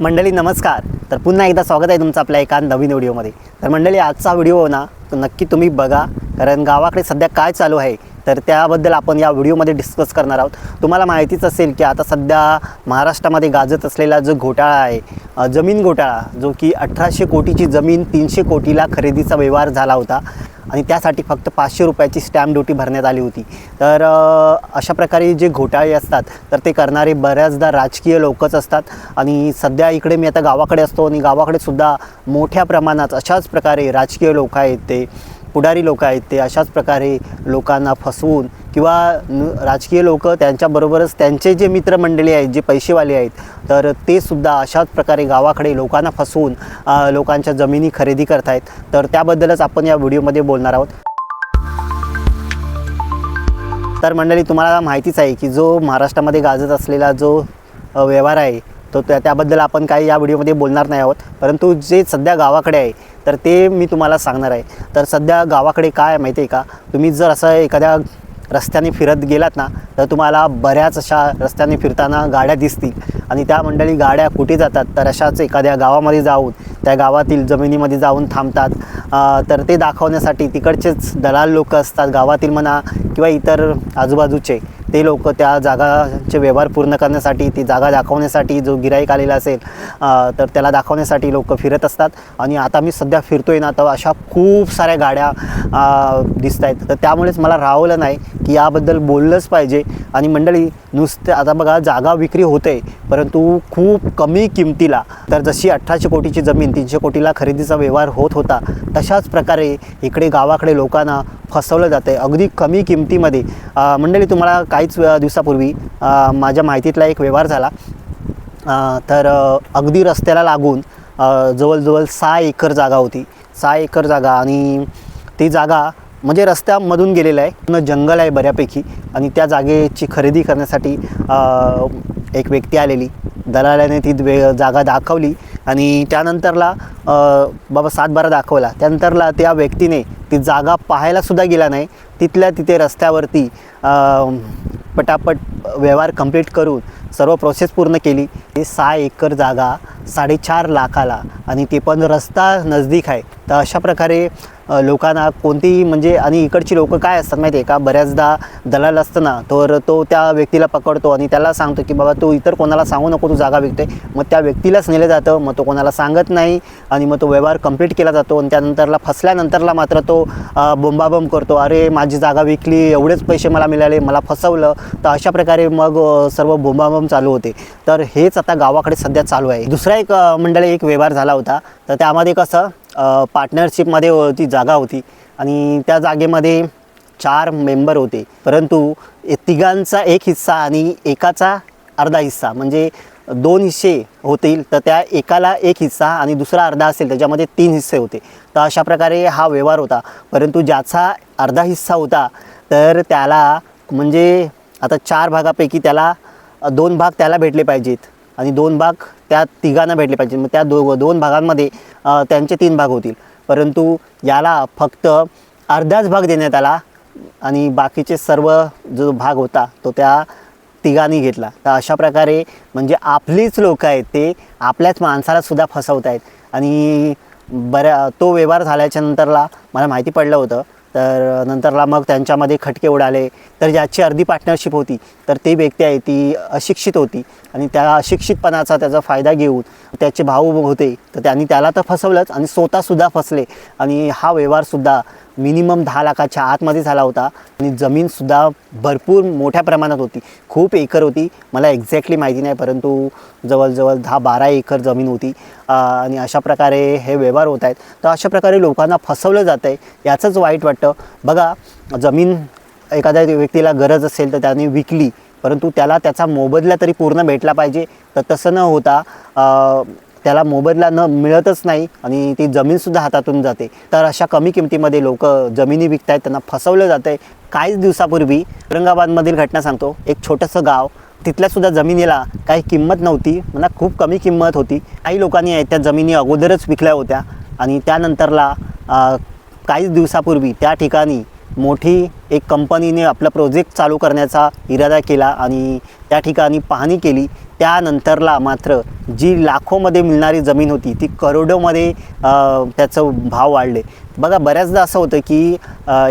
मंडळी नमस्कार. तर पुन्हा एकदा स्वागत आहे तुमचं आपल्या एका नवीन व्हिडिओमध्ये. तर मंडळी आजचा व्हिडिओ ना तो नक्की तुम्ही बघा कारण गावाकडे सध्या काय चालू आहे तर त्याबद्दल आपण या व्हिडिओमध्ये डिस्कस करणार आहोत. तुम्हाला माहितीच असेल की आता सध्या महाराष्ट्रामध्ये गाजत असलेला जो घोटाळा आहे जमीन घोटाळा जो की अठराशे कोटीची जमीन तीनशे कोटीला खरेदीचा व्यवहार झाला होता आणि त्यासाठी फक्त पाचशे रुपयाची स्टॅम्प ड्युटी भरण्यात आली होती. तर अशा प्रकारे जे घोटाळे असतात तर ते करणारे बऱ्याचदा राजकीय लोकच असतात. आणि सध्या इकडे मी आता गावाकडे असतो आणि गावाकडे सुद्धा मोठ्या प्रमाणात अशाच प्रकारे राजकीय लोक आहेत ते पुढारी लोक आहेत ते अशाच प्रकारे लोकांना फसवून किंवा न राजकीय लोक त्यांच्याबरोबरच त्यांचे जे मित्रमंडळी आहेत जे पैसेवाले आहेत तर ते सुद्धा अशाच प्रकारे गावाकडे लोकांना फसवून लोकांच्या जमिनी खरेदी करतायत. तर त्याबद्दलच आपण या व्हिडिओमध्ये बोलणार आहोत. तर मंडळी तुम्हाला माहितीच आहे की जो महाराष्ट्रामध्ये गाजत असलेला जो व्यवहार आहे तर त्या त्याबद्दल आपण काही या व्हिडिओमध्ये बोलणार नाही आहोत. परंतु जे सध्या गावाकडे आहे तर ते मी तुम्हाला सांगणार आहे. तर सध्या गावाकडे काय माहिती आहे का? तुम्ही जर असं एखाद्या रस्त्याने फिरत गेलात ना तर तुम्हाला बऱ्याच अशा रस्त्याने फिरताना गाड्या दिसतील. आणि त्या मंडळी गाड्या कुठे जातात? तर अशाच एखाद्या गावामध्ये जाऊन त्या गावातील जमिनीमध्ये जाऊन थांबतात. तर ते दाखवण्यासाठी तिकडचेच दलाल लोक असतात गावातील म्हणा किंवा इतर आजूबाजूचे. ते लोक त्या जागाचे व्यवहार पूर्ण करण्यासाठी ती जागा दाखवण्यासाठी जो गिराईक आलेला असेल तर त्याला दाखवण्यासाठी लोक फिरत असतात. आणि आता मी सध्या फिरतो आहे ना तर अशा खूप साऱ्या गाड्या दिसत आहेत तर त्यामुळेच मला राहवलं नाही की याबद्दल बोललंच पाहिजे. आणि मंडळी नुसते आता बघा जागा विक्री होते परंतु खूप कमी किमतीला तर जशी अठराशे कोटीची जमीन तीनशे कोटीला खरेदीचा व्यवहार होत होता तशाच प्रकारे इकडे गावाकडे लोकांना फसवलं जातं आहे अगदी कमी किमतीमध्ये. मंडळी तुम्हाला काहीच दिवसापूर्वी माझ्या माहितीतला एक व्यवहार झाला. तर अगदी रस्त्याला लागून जवळजवळ सहा एकर जागा होती. सहा एकर जागा आणि ती जागा म्हणजे रस्त्यामधून गेलेलं आहे. पूर्ण जंगल आहे बऱ्यापैकी आणि त्या जागेची खरेदी करण्यासाठी एक व्यक्ती आलेली. दलालाने ती वे जागा दाखवली. आणि त्यानंतरला बाबा सातबारा दाखवला. त्यानंतरला त्या व्यक्तीने ती जागा पाहायलासुद्धा गेला नाही. तिथल्या तिथे रस्त्यावरती पटापट व्यवहार कंप्लीट करून सर्व प्रोसेस पूर्ण केली. ते सहा एकर जागा साडेचार लाखाला आणि ते पण रस्ता नजदीक आहे. तर अशा प्रकारे लोकांना कोणतीही म्हणजे आणि इकडची लोक काय असतात माहिती आहे का? बऱ्याचदा दलाल असतं ना तर तो त्या व्यक्तीला पकडतो आणि त्याला सांगतो की बाबा तू इतर कोणाला सांगू नको तू जागा विकतोय. मग त्या व्यक्तीलाच नेलं जातं मग तो कोणाला सांगत नाही आणि मग तो व्यवहार कंप्लीट केला जातो आणि त्यानंतरला फसल्यानंतरला मात्र तो बोंबाबोंब करतो. अरे माझी जागा विकली एवढेच पैसे मला मिळाले मला फसवलं. तर अशा प्रकारे मग सर्व बोंबाबोंब चालू होते. तर हेच आता गावाकडे सध्या चालू आहे. दुसरा एक मंडळी एक व्यवहार झाला होता. तर त्यामध्ये कसं पार्टनरशिपमध्ये ती जागा होती. आणि त्या जागेमध्ये चार मेंबर होते. परंतु तिघांचा एक हिस्सा आणि एकाचा अर्धा हिस्सा म्हणजे दोन हिस्से होतील तर त्या एकाला एक हिस्सा आणि दुसरा अर्धा असेल त्याच्यामध्ये तीन हिस्से होते. तर अशा प्रकारे हा व्यवहार होता. परंतु ज्याचा अर्धा हिस्सा होता तर त्याला म्हणजे आता चार भागापैकी त्याला दोन भाग त्याला भेटले पाहिजेत. आणि दोन भाग त्या तिघांना भेटले पाहिजे. मग त्या दो दोन भागांमध्ये त्यांचे तीन भाग होतील. परंतु याला फक्त अर्धाच भाग देण्यात आला आणि बाकीचे सर्व जो भाग होता तो त्या तिघांनी घेतला. तर अशा प्रकारे म्हणजे आपलीच लोक आहेत ते आपल्याच माणसालासुद्धा फसवत आहेत आणि बऱ्या तो व्यवहार झाल्याच्या नंतरला मला माहिती पडलं होतं तर नंतरला मग त्यांच्यामध्ये खटके उडाले. तर ज्याची अर्धी पार्टनरशिप होती तर ती व्यक्ती आहे ती अशिक्षित होती. आणि त्या अशिक्षितपणाचा त्याचा फायदा घेऊन त्याचे भाऊ होते. तर त्यांनी त्याला तर फसवलंच आणि स्वतःसुद्धा फसले. आणि हा व्यवहारसुद्धा मिनिमम दहा लाखाच्या आतमध्ये झाला होता. आणि जमीनसुद्धा भरपूर मोठ्या प्रमाणात होती. खूप एकर होती. मला एक्झॅक्टली माहिती नाही परंतु जवळजवळ दहा बारा एकर जमीन होती. आणि अशा प्रकारे हे व्यवहार होत आहेत. तर अशा प्रकारे लोकांना फसवलं जातं आहे. याचंच वाईट वाटतं. बघा जमीन एखाद्या व्यक्तीला गरज असेल तर त्याने विकली परंतु त्याला त्याचा मोबदला तरी पूर्ण भेटला पाहिजे. तर तसं न होता त्याला मोबदला न मिळतच नाही आणि ती जमीनसुद्धा हातातून जाते. तर अशा कमी किमतीमध्ये लोक जमिनी विकत आहेत त्यांना फसवलं जातं आहे काहीच दिवसापूर्वी औरंगाबादमधील घटना सांगतो. एक छोटंसं गाव तिथल्यासुद्धा जमिनीला काही किंमत नव्हती. मला खूप कमी किंमत होती. काही लोकांनी आहेत त्या जमिनी अगोदरच विकल्या होत्या. आणि त्यानंतरला काहीच दिवसापूर्वी त्या ठिकाणी मोठी एक कंपनीने आपला प्रोजेक्ट चालू करण्याचा इरादा केला आणि त्या ठिकाणी पाहणी केली. त्यानंतरला मात्र जी लाखोमध्ये मिळणारी जमीन होती ती करोडोमध्ये त्याचं भाव वाढले. बघा बऱ्याचदा असं होतं की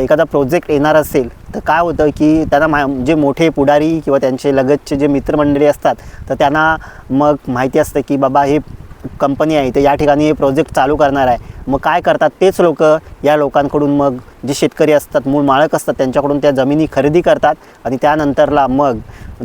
एखादा प्रोजेक्ट येणार असेल तर काय होतं की त्यांना मा जे मोठे पुढारी किंवा त्यांचे लगतचे जे मित्रमंडळी असतात तर त्यांना मग माहिती असतं की बाबा हे कंपनी आहे तर या ठिकाणी हे प्रोजेक्ट चालू करणार आहे. मग काय करतात तेच लोक या लोकांकडून मग जे शेतकरी असतात मूळ मालक असतात त्यांच्याकडून त्या जमिनी खरेदी करतात आणि त्यानंतरला मग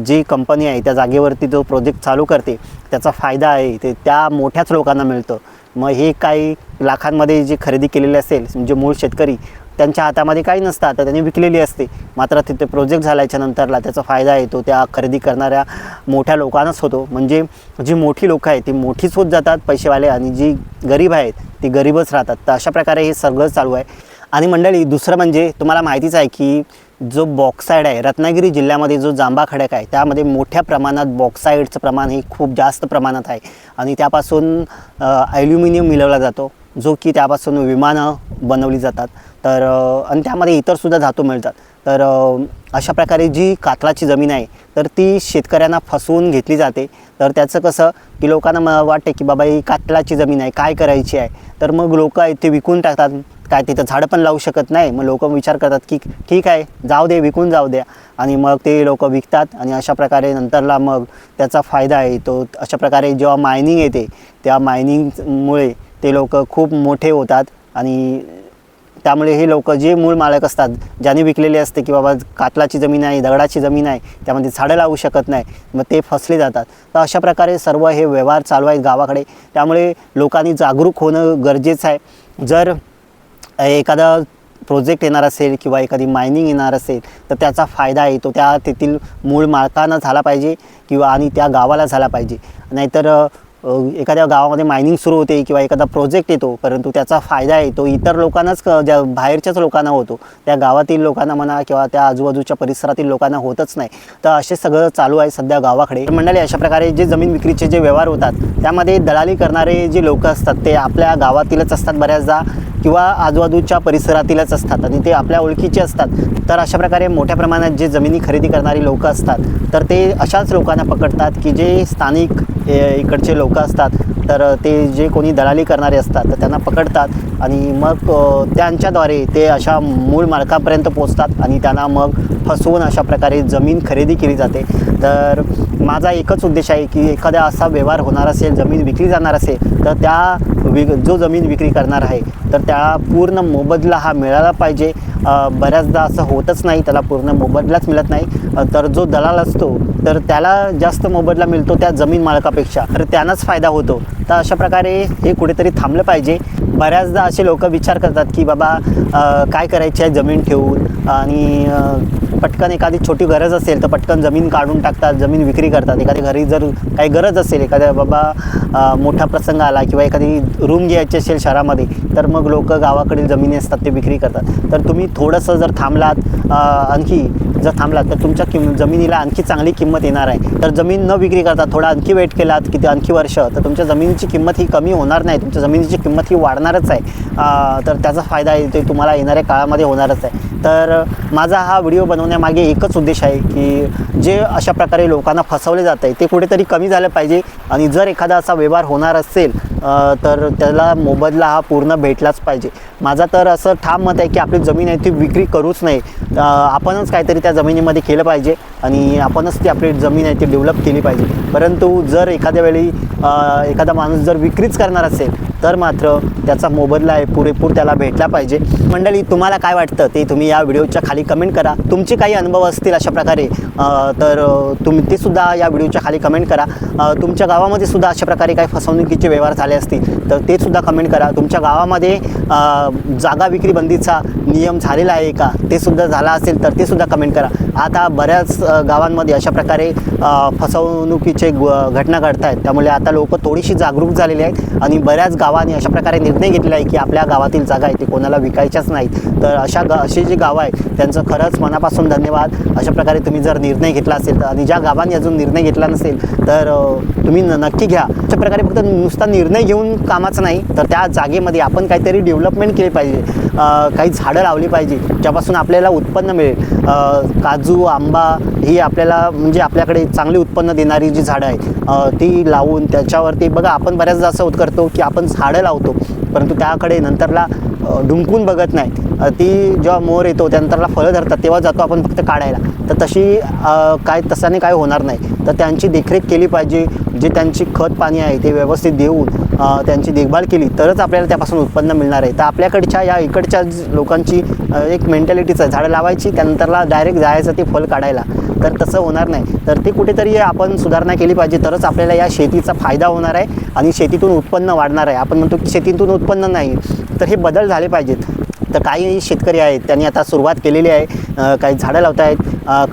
जी कंपनी आहे त्या जागेवरती जो प्रोजेक्ट चालू करते त्याचा फायदा आहे ते त्या मोठ्याच लोकांना मिळतं. मग हे काही लाखांमध्ये जी खरेदी केलेली असेल म्हणजे मूळ शेतकरी त्यांच्या हातामध्ये काही नसतं. आता त्यांनी विकलेली असते. मात्र तिथे प्रोजेक्ट झाल्याच्या नंतरला त्याचा फायदा येतो. त्या खरेदी करणाऱ्या मोठ्या लोकांनाच होतो. म्हणजे जी मोठी लोकं आहेत ती मोठीच होत जातात पैसेवाले आणि जी गरीब आहेत ती गरीबच राहतात. तर अशा प्रकारे हे सगळं चालू आहे. आणि मंडळी दुसरं म्हणजे तुम्हाला माहितीच आहे की जो बॉक्साईड आहे रत्नागिरी जिल्ह्यामध्ये जो जांबा खडक आहे त्यामध्ये मोठ्या प्रमाणात बॉक्साईडचं प्रमाण हे खूप जास्त प्रमाणात आहे. आणि त्यापासून ॲल्युमिनियम मिळवला जातो जो की त्यापासून विमानं बनवली जातात. तर आणि त्यामध्ये इतरसुद्धा धातू मिळतात. तर अशा प्रकारे जी कातळाची जमीन आहे तर ती शेतकऱ्यांना फसवून घेतली जाते. तर त्याचं कसं की लोकांना मला वाटते की बाबा ही कातळाची जमीन आहे काय करायची आहे? तर मग लोक आहेत ते विकून टाकतात. काय तिथं झाडं पण लावू शकत नाही. मग लोक विचार करतात की ठीक आहे जाऊ दे विकून जाऊ द्या. आणि मग ते लोक विकतात आणि अशा प्रकारे नंतरला मग त्याचा फायदा आहे. तो अशा प्रकारे जेव्हा मायनिंग येते त्या मायनिंगमुळे ते लोक खूप मोठे होतात. आणि त्यामुळे हे लोक जे मूळ मालक असतात ज्याने विकलेले असते की बाबा कातलाची जमीन आहे दगडाची जमीन आहे त्यामध्ये झाडं लावू शकत नाही मग ते फसले जातात. तर अशा प्रकारे सर्व हे व्यवहार चालू आहेत गावाकडे. त्यामुळे लोकांनी जागरूक होणं गरजेचं आहे. जर एखादा प्रोजेक्ट येणार असेल किंवा एखादी मायनिंग येणार असेल तर त्याचा फायदा आहे. तो त्या तेथील मूळ मालकांना झाला पाहिजे किंवा आणि त्या गावाला झाला पाहिजे. नाहीतर एखाद्या गावामध्ये मायनिंग सुरू होते किंवा एखादा प्रोजेक्ट येतो परंतु त्याचा फायदा आहे तो इतर लोकांनाच ज्या बाहेरच्याच लोकांना होतो. त्या गावातील लोकांना म्हणा किंवा त्या आजूबाजूच्या परिसरातील लोकांना होतच नाही. तर असे सगळं चालू आहे सध्या गावाकडे. मंडळी अशा प्रकारे जे जमीन विक्रीचे जे व्यवहार होतात त्यामध्ये दलाली करणारे जे लोक असतात ते आपल्या गावातीलच असतात बऱ्याचदा किंवा आजूबाजूच्या परिसरातीलच असतात आणि ते आपल्या ओळखीचे असतात. तर अशा प्रकारे मोठ्या प्रमाणात जे जमिनी खरेदी करणारी लोकं असतात तर ते अशाच लोकांना पकडतात की जे स्थानिक ए, इकडचे लोक असतात तर ते जे कोणी दलाली करणारे असतात तर त्यांना पकडतात आणि मग त्यांच्याद्वारे ते अशा मूळ मालकापर्यंत पोचतात आणि त्यांना मग फसवून अशा प्रकारे जमीन खरेदी केली जाते. तर माझा एकच उद्देश आहे की एखादा असा व्यवहार होणार असेल जमीन विकली जाणार असेल तर त्या वि जो जमीन विक्री करणार आहे तर त्या पूर्ण मोबदला हा मिळाला पाहिजे. बऱ्याचदा असं होतच नाही त्याला पूर्ण मोबदलाच मिळत नाही. तर जो दलाल असतो तर त्याला जास्त मोबदला मिळतो त्या जमीन मालकापेक्षा. तर त्यांनाच फायदा होतो. तर अशा प्रकारे हे कुठेतरी थांबलं पाहिजे. बऱ्याचदा असे लोक विचार करतात की बाबा काय करायची आहे जमीन ठेवून? आणि पटकन एखादी छोटी गरज असेल तर पटकन जमीन काढून टाकतात जमीन विक्री करतात. एखाद्या घरी जर काही गरज असेल एखाद्या बाबा मोठा प्रसंग आला किंवा एखादी रूम घ्यायची असेल शहरामध्ये तर मग लोक गावाकडील जमिनी असतात ते विक्री करतात. तर तुम्ही थोडंसं जर थांबलात आणखी जर थांबलात तर तुमच्या किम जमिनीला आणखी चांगली किंमत येणार आहे. तर जमीन न विक्री करता थोडा आणखी वेट केलात किती आणखी वर्ष तर तुमच्या जमिनीची किंमत ही कमी होणार नाही. तुमच्या जमिनीची किंमत ही वाढणारच आहे. तर त्याचा फायदा ते तुम्हाला येणाऱ्या काळामध्ये होणारच आहे. तर माझा हा व्हिडिओ बनवण्यामागे एकच उद्देश आहे की जे अशा प्रकारे लोकांना फसवले जात आहे ते कुठेतरी कमी झालं पाहिजे. आणि जर एखादा असा व्यवहार होणार असेल तर त्याला मोबदला हा पूर्ण भेटलाच पाहिजे. माझा तर असं ठाम मत आहे की आपली जमीन आहे ती विक्री करूच नाही. आपणच काहीतरी त्या जमिनीमध्ये केलं पाहिजे आणि आपणच ती आपली जमीन आहे ती डेव्हलप केली पाहिजे. परंतु जर एखाद्या वेळी एखादा माणूस जर विक्रीच करणार असेल तर मात्र त्याचा मोबदला आहे पुरेपूर त्याला भेटला पाहिजे. मंडळी तुम्हाला काय वाटतं? ते तुम्ही या व्हिडिओच्या खाली कमेंट करा. तुमचे काही अनुभव असतील अशा प्रकारे तर तुम्ही ते सुद्धा या व्हिडिओच्या खाली कमेंट करा. तुमच्या गावामध्ये सुद्धा अशा प्रकारे काही फसवणुकीचे व्यवहार झाले असतील तर ते सुद्धा कमेंट करा. तुमच्या गावामध्ये जागा विक्री बंदीचा नियम झालेला आहे का? ते सुद्धा झाला असेल तर ते सुद्धा कमेंट करा. आता बऱ्याच गावांमध्ये अशा प्रकारे फसवणुकीचे घटना घडत आहेत त्यामुळे आता लोक थोडीशी जागरूक झालेली आहेत आणि बऱ्याच गावाने अशा प्रकारे निर्णय घेतलेला आहे की आपल्या गावातील जागा आहे ती कोणाला विकायच्याच नाहीत. तर अशा ग अशी जी गावं आहे त्यांचं खरंच मनापासून धन्यवाद. अशा प्रकारे तुम्ही जर निर्णय घेतला असेल तर आणि ज्या गावांनी अजून निर्णय घेतला नसेल तर तुम्ही नक्की घ्या. अशा प्रकारे फक्त नुसता निर्णय घेऊन कामाचं नाही तर त्या जागेमध्ये आपण काहीतरी डेव्हलपमेंट केली पाहिजे. काही झाडं लावली पाहिजे ज्यापासून आपल्याला उत्पन्न मिळेल. काजू आंबा ही आपल्याला म्हणजे आपल्याकडे चांगले उत्पन्न देणारी जी झाडं आहेत ती लावून त्याच्यावरती बघा आपण बऱ्याचदा असं होत करतो की आपण झाडं लावतो परंतु त्याकडे नंतरला अ, डुंकून बघत नाहीत. ती जेव्हा मोर येतो त्यानंतरला फळं धरतात तेव्हा जातो आपण फक्त काढायला. तर तशी काय तसाने काय होणार नाही. तर त्यांची देखरेख केली पाहिजे. जे त्यांची खत पाणी आहे ते व्यवस्थित देऊन त्यांची देखभाल केली तरच आपल्याला त्यापासून उत्पन्न मिळणार आहे. तर आपल्याकडच्या या इकडच्या लोकांची एक मेंटॅलिटीच आहे. झाडं लावायची त्यानंतरला डायरेक्ट जायचं ते फळ काढायला. तर तसं होणार नाही. तर ते कुठेतरी आपण सुधारणा केली पाहिजे तरच आपल्याला या शेतीचा फायदा होणार आहे आणि शेतीतून उत्पन्न वाढणार आहे. आपण म्हणतो की शेतीतून उत्पन्न नाही. तर हे बदल झाले पाहिजेत. तर काही शेतकरी आहेत त्यांनी आता सुरुवात केलेली आहे. काही झाडं लावत आहेत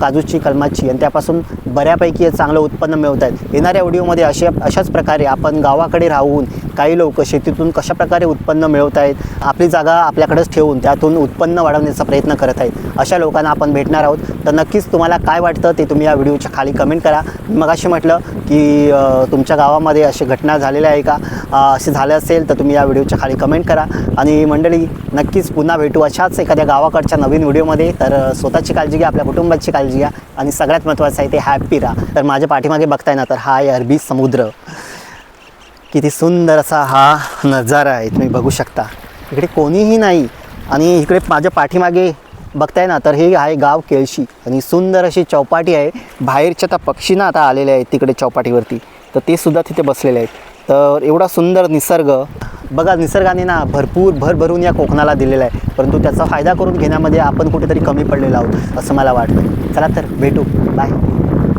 काजूची कलमाची आणि त्यापासून बऱ्यापैकी चांगलं उत्पन्न मिळवत आहेत येणाऱ्या व्हिडिओमध्ये अशा अशाच प्रकारे आपण गावाकडे राहून काही लोक शेतीतून कशाप्रकारे उत्पन्न मिळवत आहेत आपली जागा आपल्याकडेच ठेवून त्यातून उत्पन्न वाढवण्याचा प्रयत्न करत आहेत अशा लोकांना आपण भेटणार आहोत. तर नक्कीच तुम्हाला काय वाटतं ते तुम्ही या व्हिडिओच्या खाली कमेंट करा. मग असे म्हटलं की तुमच्या गावामध्ये अशी घटना झालेल्या आहे का? असे झाले असेल तर तुम्ही या व्हिडिओच्या खाली कमेंट करा. आणि मंडळी नक्कीच पुन्हा भेटू. अशाच एखाद्या गावाकडच्या नवीन व्हिडिओमध्ये. तर स्वतःची काळजी घ्या आपल्या कुटुंबाची काळजी घ्या आणि सगळ्यात महत्त्वाचं आहे ते हॅपी राहा. तर माझ्या पाठीमागे बघताय ना तर हा आहे अरबी समुद्र. किती सुंदर असा हा नजारा आहे तुम्ही बघू शकता. इकडे कोणीही नाही. आणि इकडे माझ्या पाठीमागे बघताय ना तर हे आहे गाव केळशी. आणि सुंदर अशी चौपाटी आहे. बाहेरच्या तर पक्षी ना आता आलेले आहेत तिकडे चौपाटीवरती. तर ते सुद्धा तिथे बसलेले आहेत. तर एवढा सुंदर निसर्ग. बघा निसर्गाने ना भरपूर भर भरून या कोकणाला दिलेला आहे. परंतु त्याचा फायदा करून घेण्यामध्ये आपण कुठेतरी कमी पडलेलो आहोत असं मला वाटतं चला तर भेटू. बाय